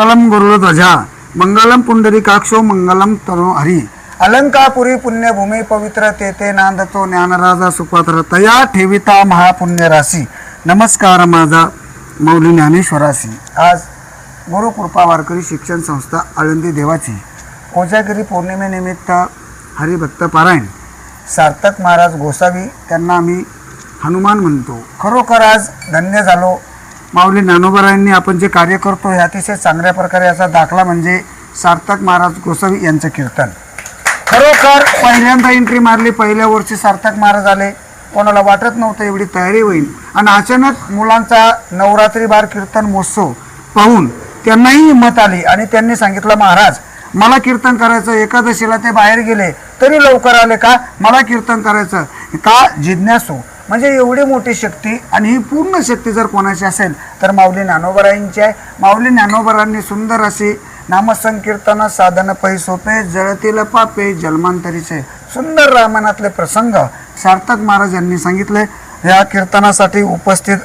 मंगलम गुरुध्वजा मंगलम पुंडरीकाक्षो मंगलम तनो हरी. अलंकापुरी पुण्यभूमी पवित्र तेथे नांदतो ज्ञानराजा सुपात्र. तया ठेविता महापुण्य राशी नमस्कार माझा मौली ज्ञानेश्वरासी आज गुरुकृपा वारकरी शिक्षण संस्था आळंदी देवाची. कोजागिरी पौर्णिमेनिमित्त हरिभक्त पारायण. सार्थक महाराज गोसावी त्यांना आम्ही हनुमान म्हणतो. खरोखर आज धन्य झालो. माऊली ज्ञानोबरायांनी आपण जे कार्य करतो हे अतिशय चांगल्या प्रकारे याचा दाखला म्हणजे सार्थक महाराज गोसावी यांचं कीर्तन. खरोखर पहिल्यांदा एंट्री मारली पहिल्या वर्षी सार्थक महाराज आले. कोणाला वाटत नव्हतं एवढी तयारी होईल. आणि अचानक मुलांचा नवरात्री बार कीर्तन महोत्सव पाहून त्यांनाही हिंमत आली आणि त्यांनी सांगितलं महाराज मला कीर्तन करायचं एकादशीला ते बाहेर गेले तरी लवकर आले का? मला कीर्तन करायचं. का? जिज्ञासू. म्हणजे एवढी मोठी शक्ती आणि ही पूर्ण शक्ती जर कोणाची असेल तर माऊली ज्ञानोबरायांची आहे. माऊली ज्ञानोबरांनी सुंदर अशी नामसंकीर्तन साधन पै सोपे जळतील पापे जन्मांतरीचे सुंदर रामायणातले प्रसंग सार्थक महाराज यांनी सांगितले. या कीर्तनासाठी उपस्थित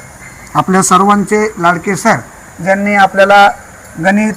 आपल्या सर्वांचे लाडके सर ज्यांनी आपल्याला गणित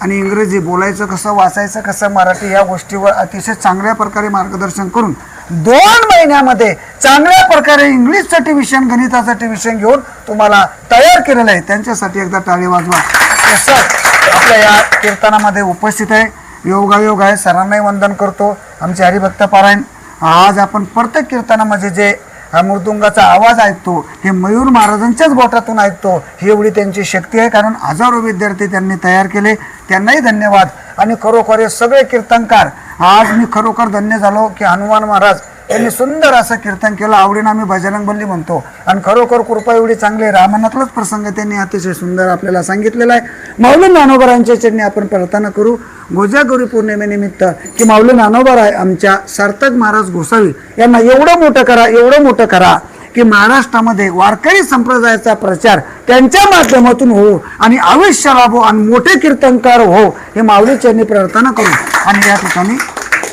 आणि इंग्रजी बोलायचं कसं वाचायचं कसं मराठी या गोष्टीवर अतिशय चांगल्या प्रकारे मार्गदर्शन करून दोन महिन्यामध्ये चांगल्या प्रकारे इंग्लिशचं ट्युशन गणिताचं ट्युशन घेऊन तुम्हाला तयार केलेलं आहे. त्यांच्यासाठी एकदा टाळी वाजवा. तसं सर आपल्या या कीर्तनामध्ये उपस्थित आहे. योगायोग आहे. सरांनाही वंदन करतो. आमचे हरिभक्त पारायण. आज आपण प्रत्येक कीर्तनामध्ये जे हा मृदुंगाचा आवाज ऐकतो हे मयूर महाराजांच्याच बोटातून ऐकतो. ही एवढी त्यांची शक्ती आहे कारण हजारो विद्यार्थी त्यांनी तयार केले. त्यांनाही धन्यवाद. आणि खरोखर हे सगळे कीर्तनकार आज मी खरोखर धन्य झालो की हनुमान महाराज त्यांनी सुंदर असं कीर्तन केलं. आवडीनं आम्ही भजनंग बल्ली म्हणतो. आणि खरोखर कृपा एवढी चांगली रामानातलाच प्रसंग त्यांनी अतिशय सुंदर आपल्याला सांगितलेला आहे. माऊली ज्ञानोबरांच्या चरणी आपण प्रार्थना करू. गोजागौरी पौर्णिमेनिमित्त की माऊली ज्ञानोबर आहे आमच्या सार्थक महाराज गोसावी यांना एवढं मोठं करा एवढं मोठं करा की महाराष्ट्रामध्ये वारकरी संप्रदायाचा प्रचार त्यांच्या माध्यमातून हो आणि आयुष्य लाभो आणि मोठे कीर्तनकार हो हे माऊली चरणी प्रार्थना करू. आणि या ठिकाणी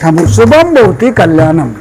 थांबू. शुभम भोवती कल्याणम.